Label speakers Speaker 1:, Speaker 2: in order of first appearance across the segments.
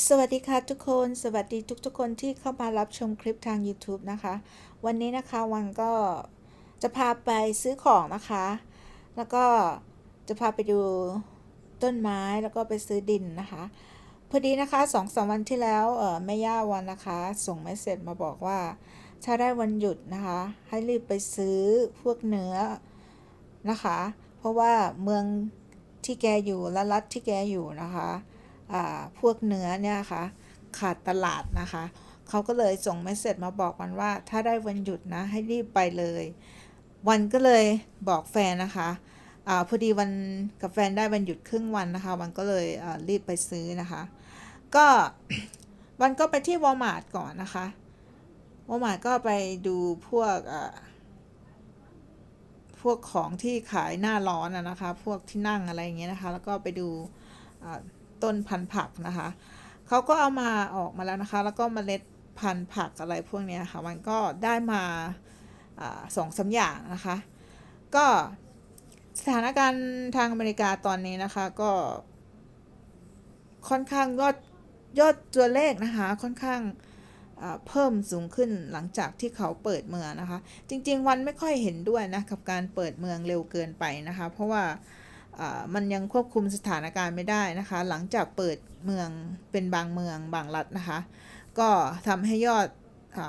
Speaker 1: สวัสดีค่ะทุกคน สวัสดีทุกๆคนที่เข้ามารับชมคลิปทาง YouTube นะคะ วันนี้นะคะวันก็จะพาไปซื้อของนะคะ แล้วก็จะพาไปดูต้นไม้แล้วก็ไปซื้อดินนะคะ พอดีนะคะสองสามวันที่แล้วเออแม่ย่าวันนะคะ ส่งเมสเซจมาบอกว่า ถ้าได้วันหยุดนะคะ ให้รีบไปซื้อพวกเนื้อนะคะ เพราะว่าเมืองที่แกอยู่และรัฐที่แกอยู่นะคะ พวกเนื้อเนี่ยค่ะขาดตลาดนะคะเขาก็เลยส่งเมสเซจมาบอกวันว่า ถ้าได้วันหยุดนะให้รีบไปเลย วันก็เลยบอกแฟนนะคะอาพอดีวันกับแฟนได้วันหยุดครึ่งวันนะคะวันก็เลยรีบไปซื้อนะคะ ก็วันก็ไปที่วอลมาร์ทก่อนนะคะวอลมาร์ทก็ไปดูพวกพวกของที่ขายหน้าร้อนอะนะคะ พวกที่นั่งอะไรอย่างเงี้ยนะคะ แล้วก็ไปดูอ ต้นพันธุ์ผักนะคะเขาก็เอามาออกมาแล้วนะคะ แล้วก็มเมล็ดพันธุ์ผักอะไรพวกนี้ค่ะ มันก็ได้มาสองสามอย่างนะคะ ก็สถานการณ์ทางอเมริกาตอนนี้นะคะก็ ค่อนข้างยอดยอดตัวเลขนะคะ ค่อนข้างเพิ่มสูงขึ้นหลังจากที่เขาเปิดเมืองนะคะ จริง ๆ วันไม่ค่อยเห็นด้วยนะกับการเปิดเมืองเร็วเกินไปนะคะ เพราะว่า มันยังควบคุมสถานการณ์ไม่ได้นะคะ หลังจากเปิดเมืองเป็นบางเมืองบางรัฐนะคะ ก็ทำให้ยอดอ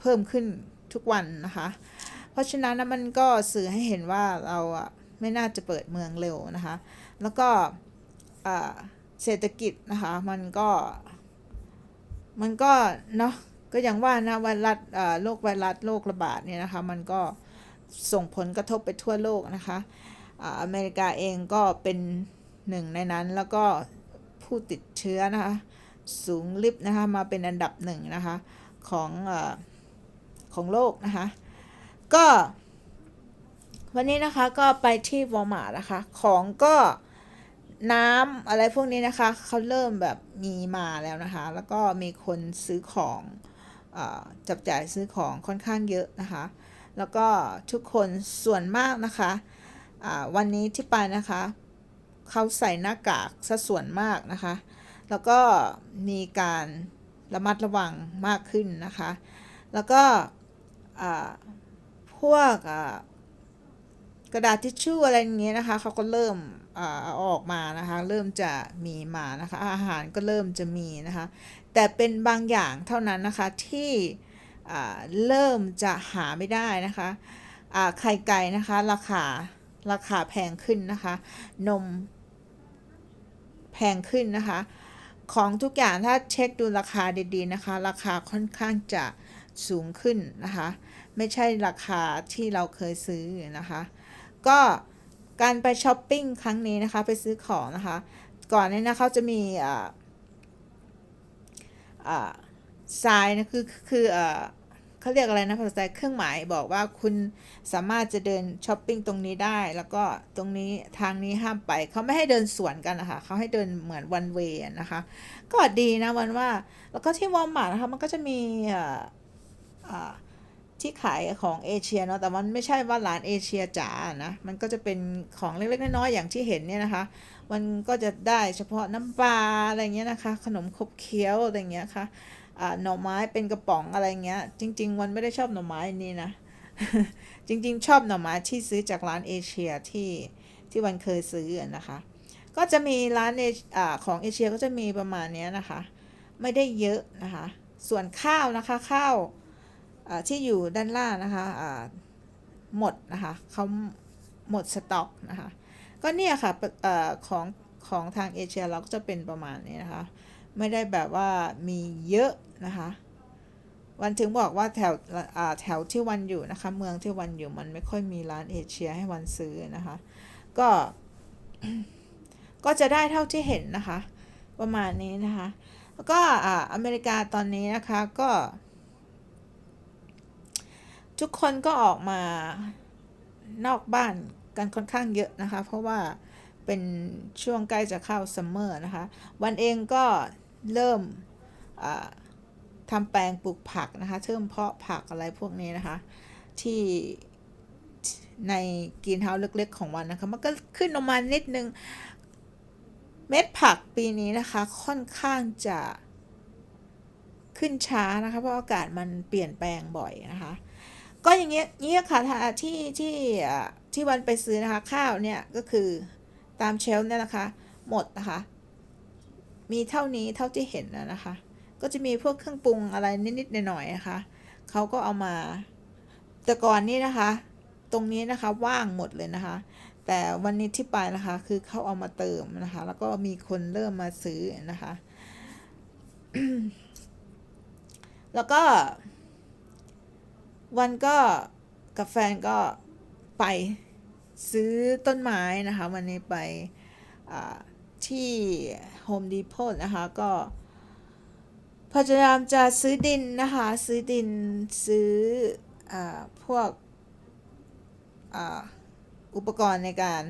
Speaker 1: เพิ่มขึ้นทุกวันนะคะ เพราะฉะนั้นมันก็สื่อให้เห็นว่าเราไม่น่าจะเปิดเมืองเร็วนะคะ แล้วก็เศรษฐกิจนะคะมันก็มันก็เนาะก็อย่างว่านะไวรัสโรคไวรัสโรคระบาดเนี่ยนะคะ มันก็ส่งผลกระทบไปทั่วโลกนะคะ อเมริกาเองก็เป็นหนึ่งในนั้นแล้วก็ผู้ติดเชื้อนะคะสูงลิบนะคะมาเป็นอันดับหนึ่งนะคะของอของโลกนะคะก็วันนี้นะคะก็ไปที่วอลมาร์นะคะ ของก็น้ำอะไรพวกนี้นะคะเขาเริ่มแบบมีมาแล้วนะคะ แล้วก็มีคนซื้อของอจับจ่ายซื้อของค่อนข้างเยอะนะคะ แล้วก็ทุกคนส่วนมากนะคะ วันนี้ที่ไปนะคะ เขาใส่หน้ากากซะส่วนมากนะคะ แล้วก็มีการระมัดระวังมากขึ้นนะคะ แล้วก็พวกกระดาษทิชชู่อะไรอย่างเงี้ยนะคะเขาก็เริ่มอออกมานะคะ เริ่มจะมีมานะคะ อาหารก็เริ่มจะมีนะคะ แต่เป็นบางอย่างเท่านั้นนะคะที่เริ่มจะหาไม่ได้นะคะไข่ไก่นะคะ ราคา ราคาแพงขึ้นนะคะ นมแพงขึ้นนะคะ ของทุกอย่างถ้าเช็คดูราคาดีๆนะคะ ราคาค่อนข้างจะสูงขึ้นนะคะ ไม่ใช่ราคาที่เราเคยซื้อนะคะ ก็การไปช้อปปิ้งครั้งนี้นะคะ ไปซื้อของนะคะ ก่อนนี้นะเขาจะมีอ่าอ่าทรายนะคือคืออ่า เขาเรียกอะไรนะภาษาไทยเครื่องหมายบอกว่าคุณสามารถจะเดินช้อปปิ้งตรงนี้ได้ แล้วก็ตรงนี้ทางนี้ห้ามไปเขาไม่ให้เดินสวนกันนะคะเขาให้เดินเหมือนวันเวนะคะ ก็ดีนะวันว่า แล้วก็ที่วอลมาร์ทนะคะมันก็จะมีที่ขายของเอเชียเนาะแต่มันไม่ใช่ว่าร้านเอเชียจ๋านะมันก็จะเป็นของเล็กๆน้อยๆอย่างที่เห็นเนี่ยนะคะ มันก็จะได้เฉพาะน้ำปลาอะไรเงี้ยนะคะ ขนมขบเคี้ยวอะไรเงี้ยค่ะอ่า หน่อไม้เป็นกระป๋องอะไรเงี้ย จริง ๆ วันไม่ได้ชอบหน่อไม้นนี้นะ จริง ๆ ชอบหน่อไม้ที่ซื้อจากร้านเอเชียที่ที่วันเคยซื้อนะคะ ก็จะมีร้านเออของเอเชียก็จะมีประมาณเนี้ยนะคะ ไม่ได้เยอะนะคะ ส่วนข้าวนะคะข้าวที่อยู่ด้านล่างนะคะหมดนะคะเขาหมดสต็อกนะคะ ก็เนี่ยค่ะเออของของทางเอเชียเราก็จะเป็นประมาณนี้นะคะ ไม่ได้แบบว่ามีเยอะนะคะวันถึงบอกว่าแถวอ่าแถวที่วันอยู่นะคะ เมืองที่วันอยู่มันไม่ค่อยมีร้านเอเชียให้วันซื้อนะคะ ก็ก็จะได้เท่าที่เห็นนะคะ ประมาณนี้นะคะ แล้วก็อ่าอเมริกาตอนนี้นะคะก็ ทุกคนก็ออกมานอกบ้านกันค่อนข้างเยอะนะคะ เพราะว่าเป็นช่วงใกล้จะเข้าซัมเมอร์นะคะ วันเองก็ เริ่มทำแปลงปลูกผักนะคะเริ่มเพาะผักอะไรพวกนี้นะคะ ที่ในกรีนเฮาส์เล็กๆ ของวันนะคะ มันก็ขึ้นออกมานิดนึง เม็ดผักปีนี้นะคะ ค่อนข้างจะขึ้นช้านะคะ เพราะอากาศมันเปลี่ยนแปลงบ่อยนะคะ ก็อย่างเงี้ยเงี้ยค่ะที่ที่ที่วันไปซื้อนะคะข้าวเนี่ยก็คือตามเชลฟ์เนี่ยนะคะ หมดนะคะ มีเท่านี้เท่าที่เห็นนะนะคะ ก็จะมีพวกเครื่องปรุงอะไรนิดๆหน่อยๆนะคะเขาก็เอามาแต่ก่อนนี้นะคะ ตรงนี้นะคะว่างหมดเลยนะคะ แต่วันนี้ที่ไปนะคะ คือเขาเอามาเติมนะคะ แล้วก็มีคนเริ่มมาซื้อนะคะ แล้วก็ วันก็กับแฟนก็ไปซื้อต้นไม้นะคะ วันนี้ไปอ่า ที่ Home Depot นะคะก็พยายามจะซื้อดินนะคะซื้อดินซื้ออพวกออุปกรณ์ในการ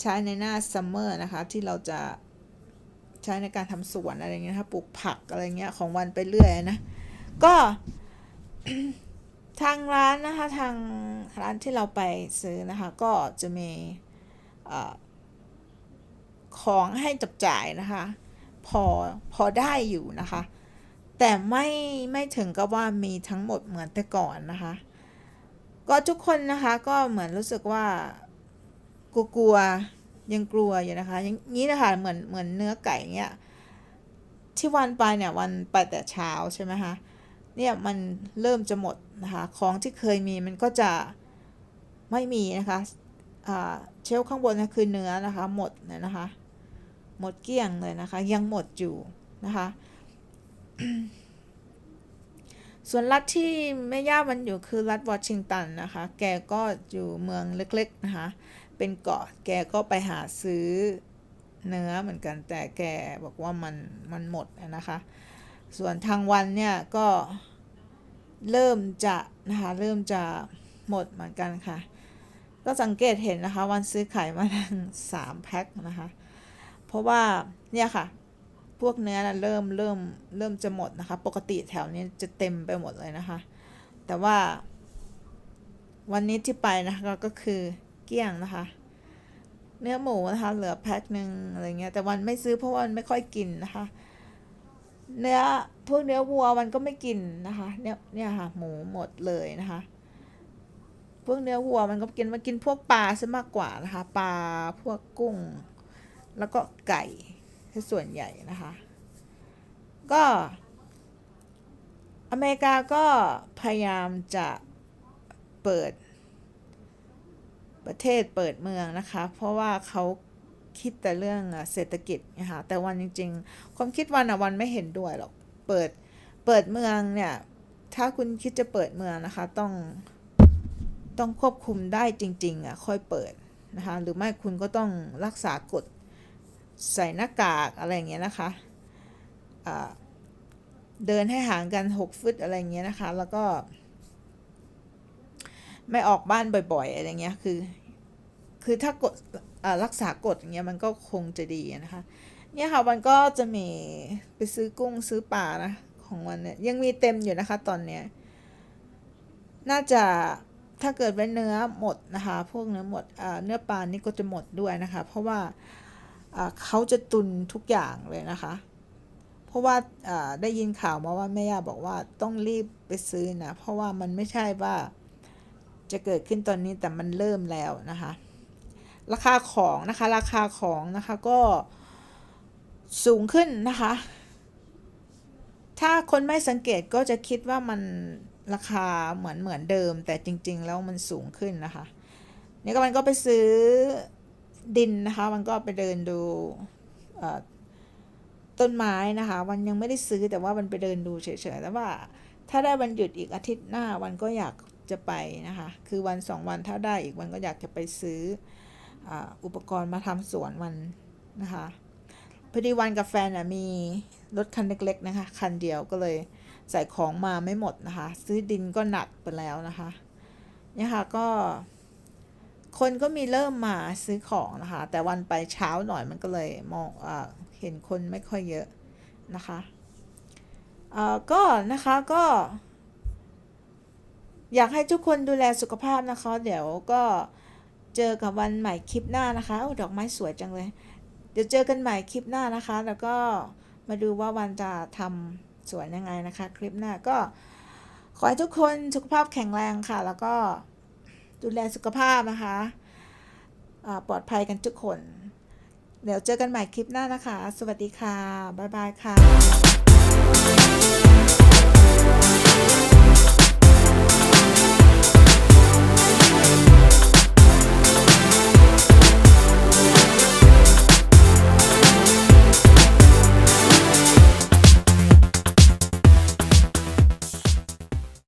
Speaker 1: ใช้ในหน้าซัมเมอร์นะคะที่เราจะใช้ในการทำสวนอะไรเงี้ยนะคะปลูกผักอะไรเงี้ยของวันไปเรื่อยนะก็ทางร้านนะคะทางร้านที่เราไปซื้อนะคะก็จะมีอา ของให้จับจ่ายนะคะ พอพอได้อยู่นะคะ แต่ไม่ไม่ถึงกับว่ามีทั้งหมดเหมือนแต่ก่อนนะคะ ก็ทุกคนนะคะก็เหมือนรู้สึกว่ากลัวยังกลัวอยู่นะคะอย่างนี้นะคะเหมือนเหมือนเนื้อไก่เนี้ยที่วันไปเนี่ยวันไปแต่เช้าใช่ไหมคะเนี่ยมันเริ่มจะหมดนะคะของที่เคยมีมันก็จะไม่มีนะคะ เชลข้างบนนะคือเนื้อนะคะ หมดเลยนะคะ หมดเกลี้ยงเลยนะคะ ยังหมดอยู่นะคะ ส่วนรัฐที่แม่ย่ามันอยู่คือรัฐวอชิงตันนะคะ แกก็อยู่เมืองเล็กๆนะคะ เป็นเกาะแกก็ไปหาซื้อเนื้อเหมือนกันแต่แกบอกว่ามันมันหมดนะคะ ส่วนทางวันเนี่ยก็เริ่มจะนะคะเริ่มจะหมดเหมือนกันค่ะ ก็สังเกตเห็นนะคะ วันซื้อไข่มาทั้งสามแพ็คนะคะ เพราะว่าเนี่ยค่ะ พวกเนื้อนะเริ่มเริ่มเริ่มจะหมดนะคะ ปกติแถวนี้จะเต็มไปหมดเลยนะคะ แต่ว่า วันนี้ที่ไปนะคะก็คือเกลี้ยงนะคะ เนื้อหมูนะคะ เหลือแพ็คหนึ่งอะไรเงี้ยแต่วันไม่ซื้อเพราะวันไม่ค่อยกินนะคะ เนื้อพวกเนื้อวัวมันก็ไม่กินนะคะ เนี่ยเนี่ยค่ะ หมูหมดเลยนะคะ พวกเนื้อวัวมันก็กินมากินพวกปลาซะมากกว่านะคะปลาพวกกุ้ง แล้วก็ไก่ที่ส่วนใหญ่นะคะ ก็ อเมริกาก็พยายามจะเปิด ประเทศเปิดเมืองนะคะ เพราะว่าเขาคิดแต่เรื่องเศรษฐกิจนะคะแต่วันจริง ๆ ความคิดวันอะวันไม่เห็นด้วยหรอก เปิด เปิดเมืองเนี่ย ถ้าคุณคิดจะเปิดเมืองนะคะ ต้อง ต้องควบคุมได้จริงๆอะค่อยเปิดนะคะหรือไม่คุณก็ต้องรักษากฎใส่หน้ากากอะไรเงี้ยนะคะเดินให้ห่างกัน 6 ฟุตอะไรเงี้ยนะคะ แล้วก็ ไม่ออกบ้านบ่อยๆ อะไรเงี้ยคือ คือถ้ากฎรักษากฎอย่างเงี้ยมันก็คงจะดีนะคะ เนี่ยค่ะวันก็จะมีไปซื้อกุ้งซื้อปลานะของวันเนี่ยยังมีเต็มอยู่นะคะตอนเนี้ยน่าจะ ถ้าเกิดเป็นเนื้อหมดนะคะ พวกเนื้อหมดเนื้อปลานี่ก็จะหมดด้วยนะคะ เพราะว่าเขาจะตุนทุกอย่างเลยนะคะ เพราะว่าได้ยินข่าวมาว่าแม่ย่าบอกว่าต้องรีบไปซื้อนะเพราะว่ามันไม่ใช่ว่าจะเกิดขึ้นตอนนี้แต่มันเริ่มแล้วนะคะ ราคาของนะคะ ราคาของนะคะก็สูงขึ้นนะคะ ถ้าคนไม่สังเกตก็จะคิดว่ามัน ราคาเหมือนเหมือนเดิม แต่จริง ๆ แล้วมันสูงขึ้นนะคะ นี่ก็มันก็ไปซื้อดินนะคะ มันก็ไปเดินดูต้นไม้นะคะ วันยังไม่ได้ซื้อแต่ว่ามันไปเดินดูเฉยๆแต่ว่า ถ้าได้วันหยุดอีกอาทิตย์หน้าวันก็อยากจะไปนะคะ คือวันสองวันถ้าได้อีกวันก็อยากจะไปซื้อออุปกรณ์มาทำสวนวันนะคะพอดีวันกับแฟนมีรถคันเล็กๆนะคะ คันเดียวก็เลย ใส่ของมาไม่หมดนะคะ ซื้อดินก็หนักไปแล้วนะคะเนี่ยค่ะก็ คนก็มีเริ่มมาซื้อของนะคะ แต่วันไปเช้าหน่อยมันก็เลยมองอเห็นคนไม่ค่อยเยอะนะคะก็นะคะก็อยากให้ทุกคนดูแลสุขภาพนะคะ เดี๋ยวก็เจอกับวันใหม่คลิปหน้านะคะอดอกไม้สวยจังเลย เดี๋ยวเจอกันใหม่คลิปหน้านะคะ แล้วก็มาดูว่าวันจะทำ สวนยังไงนะคะ คลิปหน้าก็ขอให้ทุกคนสุขภาพแข็งแรงค่ะ แล้วก็ดูแลสุขภาพนะคะปลอดภัยกันทุกคน เดี๋ยวเจอกันใหม่คลิปหน้านะคะ สวัสดีค่ะ บ๊ายบายค่ะ